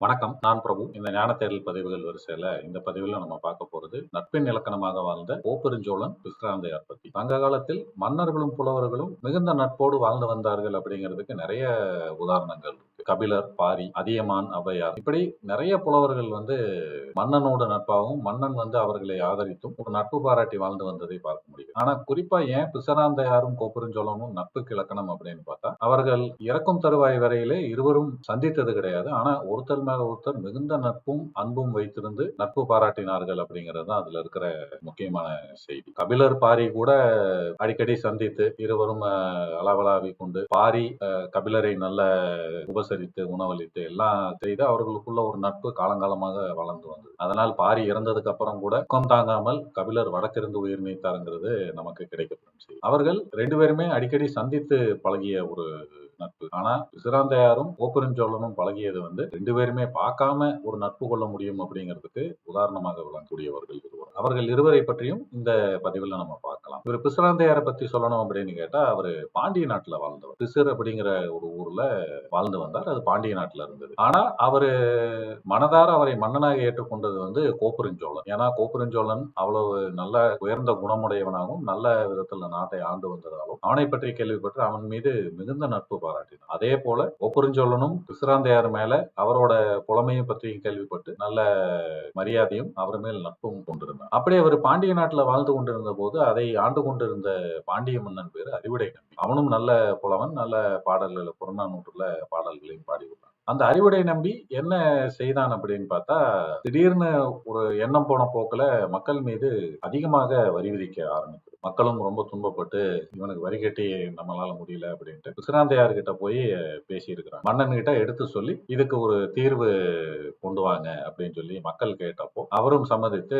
வணக்கம் நான் பிரபு. இந்த ஞான தேடல் பதிவுகள் வரிசையில இந்த பதிவுல நம்ம பார்க்க போறது நட்பின் இலக்கணமாக வாழ்ந்த ஓப்பெருஞ்சோழன் விஸ்ராந்தையார் பத்தி. சங்க காலத்தில் மன்னர்களும் புலவர்களும் மிகுந்த நட்போடு வாழ்ந்து வந்தார்கள் அப்படிங்கிறதுக்கு நிறைய உதாரணங்கள் கபிலர் பாரி அதியமான் ஔவையார் இப்படி நிறைய புலவர்கள் வந்து மன்னனோட நட்பாகவும் மன்னன் வந்து அவர்களை ஆதரித்தும் ஒரு நட்பு பாராட்டி வாழ்ந்து வந்ததை பார்க்க முடியும் ஆனா குறிப்பா ஏன் பிசராந்தையாரும் கோப்பெருஞ்சோழனும் நட்புக்கு இலக்கணம் அப்படின்னு பார்த்தா அவர்கள் இறக்கும் தருவாய் வரையிலே இருவரும் சந்தித்தது கிடையாது. ஆனா ஒருத்தர் மேல ஒருத்தர் மிகுந்த நட்பும் அன்பும் வைத்திருந்து நட்பு பாராட்டினார்கள் அப்படிங்கிறது தான் அதுல இருக்கிற முக்கியமான செய்தி. கபிலர் பாரி கூட அடிக்கடி சந்தித்து இருவரும் அளவலாவி கொண்டு பாரி கபிலரை நல்ல உபசரித்து உணவளித்து எல்லாம் செய்து அவர்களுக்குள்ள ஒரு நட்பு காலங்காலமாக வளர்ந்து வந்தது. அதனால் பாரி இறந்ததுக்கு அப்புறம் கூட துக்கம் தாங்காமல் கபிலர் வடக்கிருந்து உயிர் நீத்தாருங்கிறது நமக்கு கிடைக்கப்படும் அவர்கள் ரெண்டு பேருமே அடிக்கடி சந்தித்து பழகிய ஒரு நட்பு. ஆனா சிறாந்தையாரும் சோழனும் பழகியது வந்து ரெண்டு பேருமே பார்க்காம ஒரு நட்பு கொள்ள முடியும் அப்படிங்கிறதுக்கு உதாரணமாக விளங்கக்கூடியவர்கள் இருவர். அவர்கள் இருவரை பற்றியும் இந்த பதிவில் நம்ம பார்க்கலாம். இவர் பிசுராந்தையாரை பத்தி சொல்லணும் அப்படின்னு கேட்டா அவர் பாண்டிய நாட்டுல வாழ்ந்தவர். பிசிர் அப்படிங்கிற ஒரு ஊர்ல வாழ்ந்து வந்தார். அது பாண்டிய நாட்டுல இருந்தது. ஆனா அவரு மனதார அவரை மன்னனாக ஏற்றுக்கொண்டது வந்து கோபுரஞ்சோழன் ஏன்னா கோபுரஞ்சோழன் அவ்வளவு நல்ல உயர்ந்த குணமுடையவனாகவும் நல்ல விதத்துல நாட்டை ஆண்டு வந்ததாலும் அவனை பற்றி கேள்விப்பட்டு அவன் மீது மிகுந்த நட்பு பாராட்டினார் அதே போல கோப்பெருஞ்சோழனும் பிசிராந்தையார் மேல அவரோட புலமையும் பற்றி கேள்விப்பட்டு நல்ல மரியாதையும் அவர் மேல் நட்பும் கொண்டிருந்தார். அப்படி அவர் பாண்டிய நாட்டுல வாழ்ந்து கொண்டிருந்த போது அதை ஆண்டு கொண்டிருந்த பாண்டிய மன்னன் பேர் அறிவுடை நம்பி. அவனும் நல்ல புலவன் நல்ல பாடல்கள் புறநானூற்றுல பாடல்களையும் பாடிவிட்டான். அந்த அறிவுடை நம்பி என்ன செய்தான் அப்படின்னு பார்த்தா திடீர்னு ஒரு எண்ணம் போன போக்குல மக்கள் மீது அதிகமாக வரி விதிக்க ஆரம்பித்தது மக்களும் ரொம்ப துன்பப்பட்டு இவனுக்கு வரிகட்டி நம்மளால முடியல அப்படின்ட்டு விசிராந்தையார் கிட்ட போய் பேசி இருக்கிறான் மன்னன் கிட்ட எடுத்து சொல்லி இதுக்கு ஒரு தீர்வு கொண்டு வாங்க அப்படின்னு சொல்லி மக்கள் கேட்டப்போ அவரும் சம்மதித்து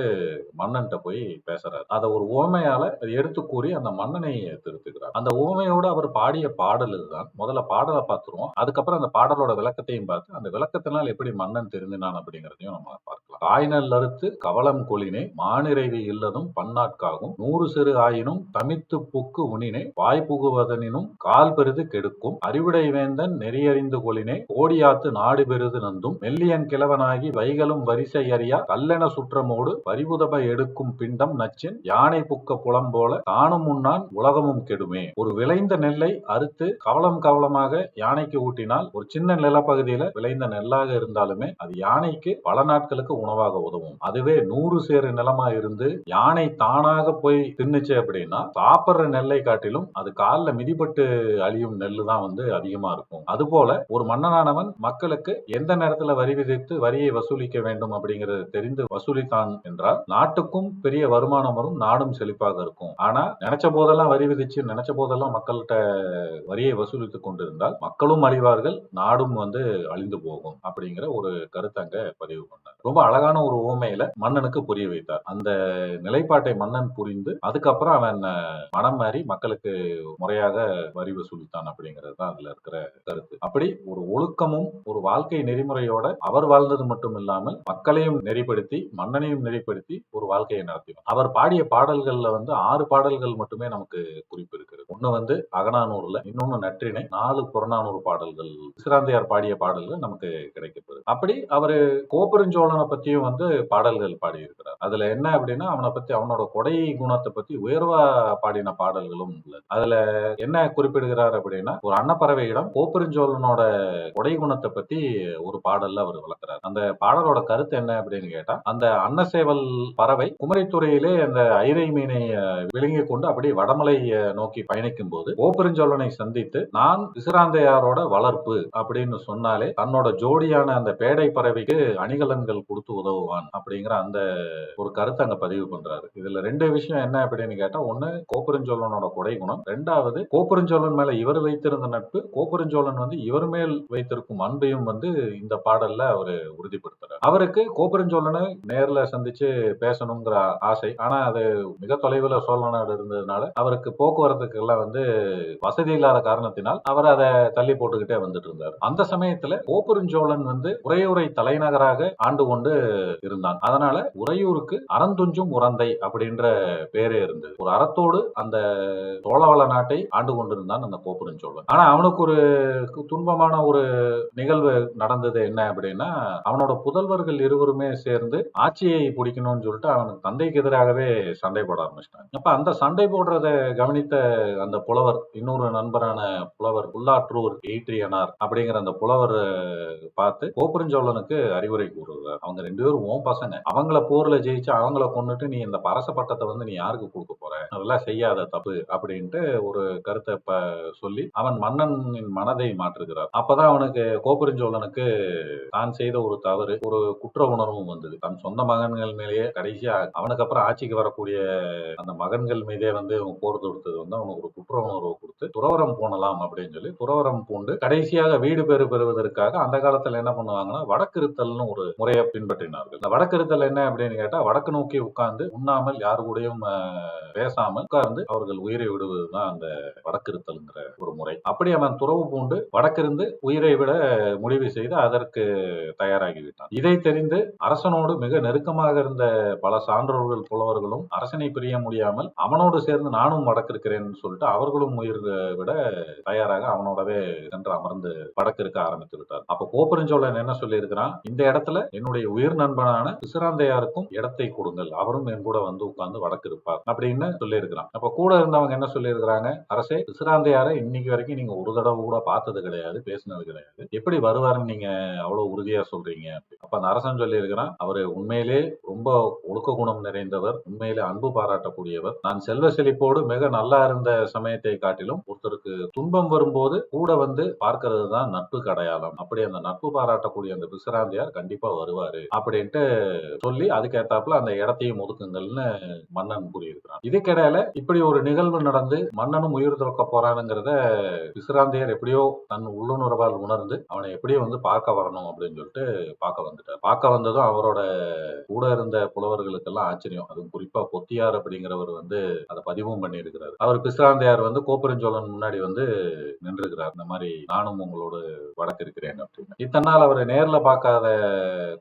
மன்னன்கிட்ட போய் பேசுறாரு. அதை ஒரு ஓமையால எடுத்து கூறி அந்த மன்னனை திருத்துக்கிறார் அந்த ஓமையோட அவர் பாடிய பாடல் தான் முதல்ல பாடலை பார்த்துருவோம். அதுக்கப்புறம் அந்த பாடலோட விளக்கத்தையும் பார்த்து அந்த விளக்கத்தினால் எப்படி மன்னன் திருந்தினான் அப்படிங்கிறதையும் நம்ம பார்க்கலாம். காய்நல் அறுத்து கவலம் கொளினே மானிறைவி இல்லதும் பன்னாட்காகும். நூறு சிறு வாயினும் தமித்து புக்கு உனினை வாய் புகுவதனினும் கால் பெரிது கெடுக்கும். அறிவுடை வேந்தன் நெறியறிந்து கொளினை கோடியாத்து நாடு பெரிது நந்தும். மெல்லியன் கிழவனாகி வைகளும் வரிசை அறியா கல்லென சுற்றமோடு பரிபுதப எடுக்கும் பிண்டம் நச்சின் யானை புக்க புலம் போல தானும் உண்ணான் உலகமும் கெடுமே. ஒரு விளைந்த நெல்லை அறுத்து கவலம் கவலமாக யானைக்கு ஊட்டினால் ஒரு சின்ன நிலப்பகுதியில விளைந்த நெல்லாக இருந்தாலுமே அது யானைக்கு பல நாட்களுக்கு உணவாக உதவும். அதுவே நூறு சேரு நிலமா இருந்து யானை தானாக போய் தின்னுச்சு அப்படின்னா சாப்பிடுற நெல்லை காட்டிலும் அது காலில் மிதிப்பட்டு அழியும் நெல்லு தான் வந்து அதிகமா இருக்கும். அதுபோல ஒரு மன்னனானவன் மக்களுக்கு எந்த நேரத்துல வரி விதித்து வரியை வசூலிக்க வேண்டும் அப்படிங்கறது தெரிந்து வசூலித்தான் என்றால் நாட்டுக்கும் பெரிய வருமானம் வரும் நாடும் செழிப்பாக இருக்கும். ஆனா நினைச்ச போதெல்லாம் வரி விதிச்சு நினைச்ச போதெல்லாம் மக்கள்கிட்ட வரியை வசூலித்துக் கொண்டிருந்தால் மக்களும் அழிவார்கள் நாடும் வந்து அழிந்து போகும் அப்படிங்கிற ஒரு கருத்தை அங்க பதிவு பண்ணார். ரொம்ப அழகான ஒரு ஓமையில மன்னனுக்கு புரிய வைத்தார். அந்த நிலைப்பாட்டை மன்னன் புரிந்து அதுக்கப்புறம் அவன் மனம் மாறி மக்களுக்கு முறையாக வரி வசூலித்தான் அப்படிங்கிறது தான் அதுல இருக்கிற கருத்து. அப்படி ஒரு ஒழுக்கமும் ஒரு வாழ்க்கை நெறிமுறையோட அவர் வாழ்ந்தது மட்டும் இல்லாமல் மக்களையும் நெறிப்படுத்தி மன்னனையும் நெறிப்படுத்தி ஒரு வாழ்க்கையை நடத்தினார் அவர் பாடிய பாடல்கள்ல வந்து ஆறு பாடல்கள் மட்டுமே நமக்கு குறிப்பு இருக்கிறது. ஒண்ணு வந்து அகநானூறுல இன்னொன்னு நற்றினை நாலு புறநானூறு பாடல்கள். விசிராந்தையார் பாடிய பாடல்கள் நமக்கு கிடைக்கப்படுது அப்படி அவரு கோபுரஞ்சோழனை பத்தியும் வந்து பாடல்கள் பாடியிருக்கிறார். அதுல என்ன அப்படின்னா அவனை பத்தி அவனோட கொடை குணத்தை பத்தி உயர் உயர்வா பாடின பாடல்களும் உள்ளது. அதுல என்ன குறிப்பிடுகிறார் அப்படின்னா ஒரு அன்னப்பறவையிடம் கோப்பெருஞ்சோழனோட உடை குணத்தை பத்தி ஒரு பாடல்ல அவர் வளர்க்கிறார். அந்த பாடலோட கருத்து என்ன அப்படின்னு கேட்டா அந்த அன்னசேவல் பறவை குமரித்துறையிலே அந்த ஐரை மீனை விழுங்கிக் கொண்டு அப்படியே வடமலை நோக்கி பயணிக்கும் போது கோப்பெருஞ்சோழனை சந்தித்து நான் விசிராந்தையாரோட வளர்ப்பு அப்படின்னு சொன்னாலே தன்னோட ஜோடியான அந்த பேடை பறவைக்கு அணிகலன்கள் கொடுத்து உதவுவான் அப்படிங்கிற அந்த ஒரு கருத்தை அங்க பதிவு பண்றாரு. இதுல ரெண்டு விஷயம் என்ன அப்படின்னு கேட்டா ஒண்ணு கோபுரஞ்சோழனோட கொடை குணம். ரெண்டாவது கோபுரஞ்சோழன் மேல இவர் வைத்திருந்த நட்பு கோபுரஞ்சோழன் வந்து இவர் மேல் வைத்திருக்கும் அன்பையும் வந்து இந்த பாடல்ல அவரு உறுதிப்படுத்துறாரு. அவருக்கு கோபுரஞ்சோழனை நேர்ல சந்திச்சு பேசணுங்கிற ஆசை. ஆனா அது மிக தொலைவில் சோழ இருந்ததுனால அவருக்கு போக்குவரத்துக்கு எல்லாம் வந்து வசதி இல்லாத காரணத்தினால் அவர் அதை தள்ளி போட்டுக்கிட்டே வந்துட்டு இருந்தார். அந்த சமயத்துல கோபுரஞ்சோழன் வந்து உறையூரை தலைநகராக ஆண்டு கொண்டு இருந்தான். அதனால உறையூருக்கு அறந்துஞ்சும் உறந்தை அப்படின்ற பேரே இருந்தது. ஒரு அறத்தோடு அந்த சோழவள நாட்டை ஆண்டு கொண்டிருந்தான் அந்த கோபுரஞ்சோழன் ஆனா அவனுக்கு ஒரு துன்பமான ஒரு நிகழ்வு நடந்தது என்ன அப்படின்னா அவனோட புதல்வர்கள் இருவருமே சேர்ந்து ஆட்சியை பிடிக்கணும்னு சொல்லிட்டு அவனுக்கு தந்தைக்கு எதிராகவே சண்டை போட ஆரம்பிச்சிட்டாங்க. அப்ப அந்த சண்டை போடுறத கவனித்த அந்த புலவர் இன்னொரு நண்பரான புலவர் உள்ளாற்றூர் ஈட்ரியனார் அப்படிங்கிற அந்த புலவர் பார்த்து கோபுரஞ்சோழனுக்கு அறிவுரை கூறுகிறார். அவங்க ரெண்டு பேரும் ஓம் பசங்க அவங்கள போர்ல ஜெயிச்சு அவங்கள கொண்டுட்டு நீ இந்த பரச பட்டத்தை வந்து நீ யாருக்கு கொடுக்க போற? அதெல்லாம் செய்யாத தப்பு அப்படின்ட்டு ஒரு கருத்தை ப சொல்லி அவன் மன்னனின் மனதை மாற்றுகிறார். அப்பதான் அவனுக்கு கோபுரஞ்சோழனுக்கு தான் செய்த ஒரு தவறு ஒரு குற்ற உணர்வும் வந்தது. தன் சொந்த மகன்கள் மேலேயே கடைசியா அவனுக்கு அப்புறம் ஆட்சிக்கு வரக்கூடிய அந்த மகன்கள் மீதே வந்து அவன் போர் தொடுத்தது வந்து அவனுக்கு ஒரு குற்ற உணர்வு கொடுத்து துறவரம் போனலாம் அப்படின்னு சொல்லி துறவரம் பூண்டு கடைசியாக வீடு பேறு பெறுவதற்காக அந்த காலத்துல என்ன பண்ணுவாங்கன்னா வடக்கிருத்தல்னு ஒரு முறையை பின்பற்றினார்கள். இந்த வடக்கிருத்தல் என்ன அப்படின்னு கேட்டா வடக்கு நோக்கி உட்கார்ந்து உண்ணாமல் யாரு கூடயும் பேசாம பேசாமல் உட்கார்ந்து அவர்கள் உயிரை விடுவதுதான் அந்த வடக்கிருத்தல்ங்கிற ஒரு முறை. அப்படி அவன் துறவு பூண்டு வடக்கிருந்து உயிரை விட முடிவு செய்து அதற்கு தயாராகிவிட்டான். இதை தெரிந்து அரசனோடு மிக நெருக்கமாக இருந்த பல சான்றோர்கள் புலவர்களும் அரசனை பிரிய முடியாமல் அவனோடு சேர்ந்து நானும் வடக்கிருக்கிறேன் சொல்லிட்டு அவர்களும் உயிர் விட தயாராக அவனோடவே சென்று அமர்ந்து வடக்கிருக்க ஆரம்பித்து விட்டார். அப்ப கோபுரஞ்சோழன் என்ன சொல்லியிருக்கிறான்? இந்த இடத்துல என்னுடைய உயிர் நண்பனான பிசிராந்தையாருக்கும் இடத்தை கொடுங்கள். அவரும் என் கூட வந்து உட்கார்ந்து வடக்கு இருப்பார் அப்படின்னு சொல்லியிருக்கிறான்? அப்ப கூட இருந்தவங்க என்ன சொல்லியிருக்கிறாங்க? அரசே பிசிராந்தையாரை இன்னைக்கு வரைக்கும் நீங்க ஒரு தடவை கூட பார்த்தது கிடையாது பேசினது கிடையாது. எப்படி வருவாருன்னு நீங்க அவ்வளவு உறுதியா சொல்றீங்க? அப்ப அந்த அரசன் சொல்லியிருக்கிறான் அவரு உண்மையிலே ரொம்ப ஒழுக்க குணம் நிறைந்தவர் உண்மையிலே அன்பு பாராட்டக்கூடியவர். நான் செல்வ செழிப்போடு மிக நல்லா இருந்த சமயத்தை காட்டிலும் ஒருத்தருக்கு துன்பம் வரும்போது கூட வந்து பார்க்கறது தான் நட்பு கடையாளம். அப்படி அந்த நட்பு பாராட்டக்கூடிய அந்த விசராந்தியார் கண்டிப்பா வருவாரு அப்படின்ட்டு சொல்லி அதுக்கேத்தாப்புல அந்த இடத்தையும் ஒதுக்குங்கள்னு மன்னன் கூறியிருக்கிறான். இதுக்கிடையில இப்படி ஒரு நிகழ்வு நடந்து மன்னனும் உயிர் துறக்க போறானுங்கிறத விசிராந்தையர் எப்படியோ தன் உள்ளுணர்வால் உணர்ந்து அவனை எப்படியோ வந்து பார்க்க வரணும் அப்படின்னு சொல்லிட்டு பார்க்க வந்துட்டார். பார்க்க வந்ததும் அவரோட கூட இருந்த புலவர்களுக்கெல்லாம் ஆச்சரியம். அதுவும் குறிப்பா பொத்தியார் அப்படிங்கிறவர் வந்து அதை பதிவும் பண்ணியிருக்கிறார். அவர் பிசிராந்தையார் வந்து கோப்பெருஞ்சோழன் முன்னாடி வந்து நின்றுக்கிறார் இந்த மாதிரி நானும் உங்களோட வடக்கு இருக்கிறேன் அப்படின்னு. இத்தனால் நாள் அவர் நேர்ல பார்க்காத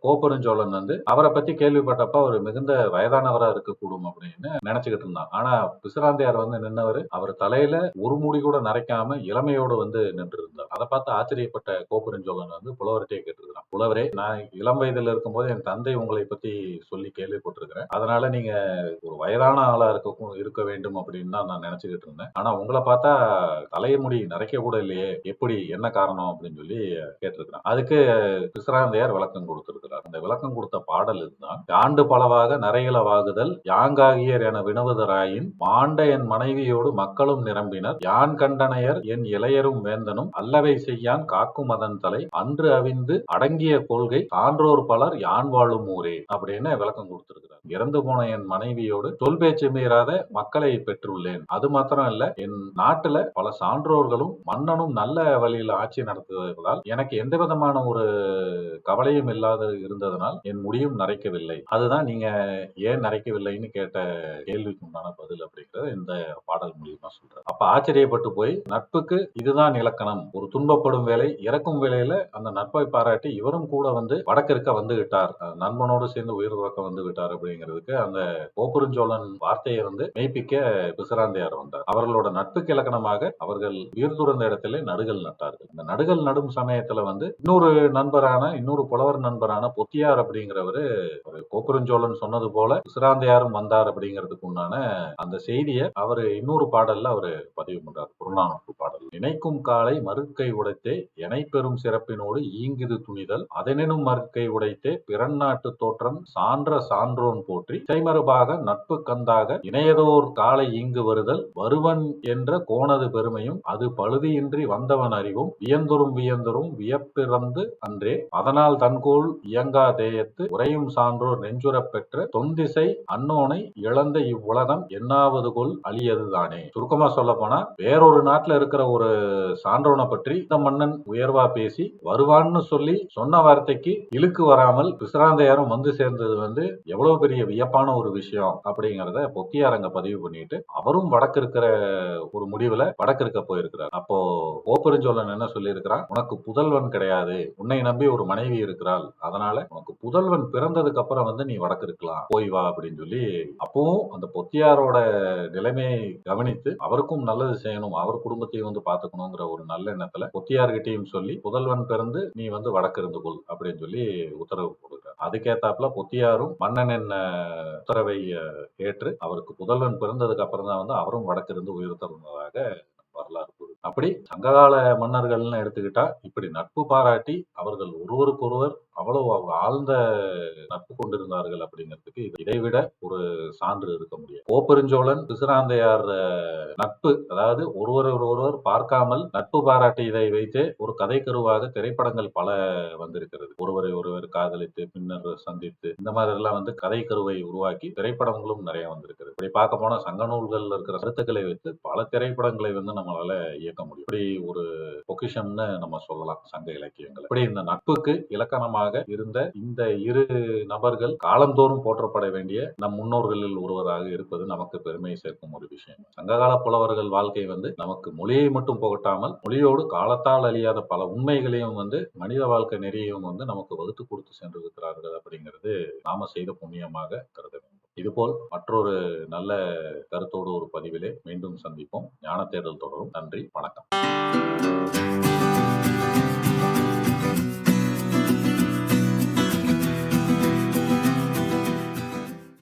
கோப்பெருஞ்சோழன் வந்து அவரை பத்தி கேள்விப்பட்டப்ப அவர் மிகுந்த வயதானவரா இருக்கக்கூடும் அப்படின்னு நினைச்சுக்கிட்டு இருந்தான் ஆனா பிசுராந்தையார் வந்து நின்னவர் அவர் தலையில ஒரு முடி கூட நரைக்காம இளமையோடு வந்து நின்று இருந்தார் அதை பார்த்து ஆச்சரியப்பட்ட கோபுரஞ்சோழன் வந்து புலவர்கிட்டே கேட்டிருக்கிறான். புலவரே நான் இளம் வயதுல இருக்கும்போது என் தந்தை உங்களை பத்தி சொல்லி கேள்விப்பட்டிருக்கிறேன். அதனால நீங்க ஒரு வயதான ஆளா இருக்க இருக்க வேண்டும் அப்படின்னு தான் நான் நினைச்சுக்கிட்டு இருந்தேன். ஆனா உங்களை பார்த்தா தலைமுடி நரைக்க கூட இல்லையே. எப்படி என்ன காரணம்? அப்படின்னு சொல்லி கேட்டிருக்கிறான். அதுக்கு பிசுராந்தையார் விளக்கம் கொடுத்திருக்கிறார். அந்த விளக்கம் கொடுத்த பாடல் இதுதான். ஆண்டு பலவாக நரையிலவாகுதல் யாங்காகியர் என வினவுதராயின் மாண்ட என் மனைவியோடு மக்களும் நிரம்பினர். யான் கண்டனையர் என் இளையரும் வேந்தனும் அல்லவை செய்யான் காக்கும் அதன் தலை. அன்று அவிந்து அடங்கிய கொள்கை சான்றோர் பலர் யான் வாழும் ஊரே அப்படின்னு விளக்கம் கொடுத்திருக்கிறார். இறந்து போன என் மனைவியோடு சொல் பேச்சு மீறாத மக்களை பெற்றுள்ளேன். அது மாத்திரம் இல்ல என் நாட்டுல பல சான்றோர்களும் மன்னனும் நல்ல வழியில் ஆட்சி நடத்துவதால் எனக்கு எந்த விதமான ஒரு கவலையும் இல்லாத இருந்ததனால் என் முடியும் நரைக்கவில்லை. அதுதான் நீங்க ஏன் நரைக்கவில்லைன்னு கேட்ட கேள்விக்கு உண்டான பதில் அப்படிங்கறத இந்த பாடல் மூலியமா சொல்றேன். அப்ப ஆச்சரியப்பட்டு போய் நட்புக்கு இதுதான் இலக்கணம். ஒரு துன்பப்படும் வேலை இறக்கும் வேலையில அந்த நட்பை பாராட்டி இவரும் கூட வந்து வடக்கிற்க வந்து விட்டார். நண்பனோடு சேர்ந்து உயிர் துறக்க வந்து விட்டார் அப்படிங்கிறதுக்கு அந்த கோபுரஞ்சோழன் வார்த்தையை வந்து மெய்ப்பிக்க பிசுராந்தையார் வந்தார். அவர்களோட நட்புக்கு இலக்கணமாக அவர்கள் உயிர் துறந்த இடத்திலே நடுகள் நட்டார்கள். இந்த நடுகள் நடும் சமயத்துல வந்து இன்னொரு நண்பரான இன்னொரு புலவர் நண்பரான பொத்தியார் அப்படிங்கிறவரு ஒரு கோபுரஞ்சோழன் சொன்னது போல பிசுராந்தையாரும் வந்தார் அப்படிங்கிறதுக்கு உண்டான அந்த செய்தியை அவரு இன்னொரு பாடல்ல அவரு பதிவு பண்றார். புறநானூற்று பாடல். நினைக்கும் காலை மறுக்கை உடைத்தே எனை பெறும் சிறப்பினோடு ஈங்குது துணிதல். அதனினும் மறுக்கை உடைத்தே பிறநாட்டு தோற்றம் சான்ற சான்றோன் போற்றி. செய்மறுபாக நட்பு கந்தாக இணையதோர் காலை இங்கு வருதல். வருவன் என்ற கோணது பெருமையும் அது பழுதியின்றி வந்தவன் அறிவும். வியந்தொரும் வியந்தொரும் வியப்பிறந்து அன்றே. அதனால் தன்கோள் இயங்கா தேயத்து உரையும் சான்றோர் நெஞ்சுரப் பெற்ற தொந்திசை அன்னோனை இழந்த இவ்வுலகம் என்னாவது கொல் அழியதுதானே. சுருக்கமா சொல்ல போனா வேறொரு நாட்டுல இருக்கிற ஒரு சான்றோனை பற்றி இந்த மன்னன் உயர்வா பேசி வருவான்னு சொல்லி சொன்ன வார்த்தைக்கு இழுக்கு வராமல் பிசிராந்தையாரும் வந்து சேர்ந்தது வந்து எவ்வளவு பெரிய வியப்பான ஒரு விஷயம் அப்படிங்கறத அங்க பதிவு பண்ணிட்டு அவரும் வடக்கு இருக்கிற ஒரு முடிவுல வடக்கு இருக்க போயிருக்கிறார். அப்போ ஓப்பெருஞ்சோழன் என்ன சொல்லியிருக்கிறான்? உனக்கு புதல்வன் கிடையாது. உன்னை நம்பி ஒரு மனைவி இருக்கிறாள். அதனால உனக்கு புதல்வன் பிறந்ததுக்கு அப்புறம் வந்து நீ வடக்கு இருக்கலாம். போய் வா அப்படின்னு சொல்லி அப்பவும் அந்த பொத்தியாரோட நிலைமையை கவனித்து அவருக்கும் நல்லது செய்யணும் அவர் குடும்பத்தையும் வந்து பாத்துக்கணுங்கிற ஒரு நல்ல எண்ணத்துல பொத்தியார்கிட்டையும் சொல்லி புதல்வன் பிறந்து நீ வந்து வடக்கு இருந்து கொள் அப்படின்னு சொல்லி உத்தரவு போடு அதுக்கேத்தாப்புல பொத்தியாரும் மன்னனின் அஹ், உத்தரவை ஏற்று அவருக்கு புதல்வன் பிறந்ததுக்கு அப்புறம் தான் வந்து அவரும் வடக்கிருந்து உயிர் தருவதாக வரலாறு கூறுது. அப்படி சங்ககால மன்னர்கள்னு எடுத்துக்கிட்டா இப்படி நட்பு பாராட்டி அவர்கள் ஒருவருக்கொருவர் அவ்வளவு ஆழ்ந்த நட்பு கொண்டிருந்தார்கள் அப்படிங்கிறதுக்கு இது இதைவிட ஒரு சான்று இருக்க முடியாது. கோபெருஞ்சோழன் பிசிராந்தையார் நட்பு அதாவது ஒருவர் ஒருவர் பார்க்காமல் நட்பு பாராட்டியதை வைத்தே ஒரு கதை கருவாக திரைப்படங்கள் பல வந்திருக்கிறது. ஒருவரை ஒருவர் காதலித்து பின்னர் சந்தித்து இந்த மாதிரி எல்லாம் வந்து கதை கருவை உருவாக்கி திரைப்படங்களும் நிறைய வந்திருக்கிறது. இப்படி பார்க்க போனா சங்க நூல்கள் இருக்கிற கருத்துக்களை வைத்து பல திரைப்படங்களை வந்து நம்மளால இயக்க முடியும். இப்படி ஒரு பொக்கிஷம்னு நம்ம சொல்லலாம் சங்க இலக்கியங்கள். இப்படி இந்த நட்புக்கு இலக்கணமாக இருந்த இந்த இரு நபர்கள் காலந்தோறும் போற்றப்பட வேண்டிய நம் முன்னோர்களில் ஒருவராக இருப்பது நமக்கு பெருமை சேர்க்கும் ஒரு விஷயம். சங்ககால புலவர்கள் வாழ்க்கை வந்து நமக்கு மொழியை மட்டும் புகட்டாமல் மொழியோடு காலத்தால் அழியாத பல உண்மைகளையும் வந்து மனித வாழ்க்கை நெறியையும் வந்து நமக்கு வகுத்து கொடுத்து சென்றிருக்கிறார்கள் அப்படிங்கிறது நாம செய்த புண்ணியமாக கருத வேண்டும். இதுபோல் மற்றொரு நல்ல கருத்தோடு ஒரு பதிவிலே மீண்டும் சந்திப்போம். ஞான தேடல் தொடரும். நன்றி. வணக்கம்.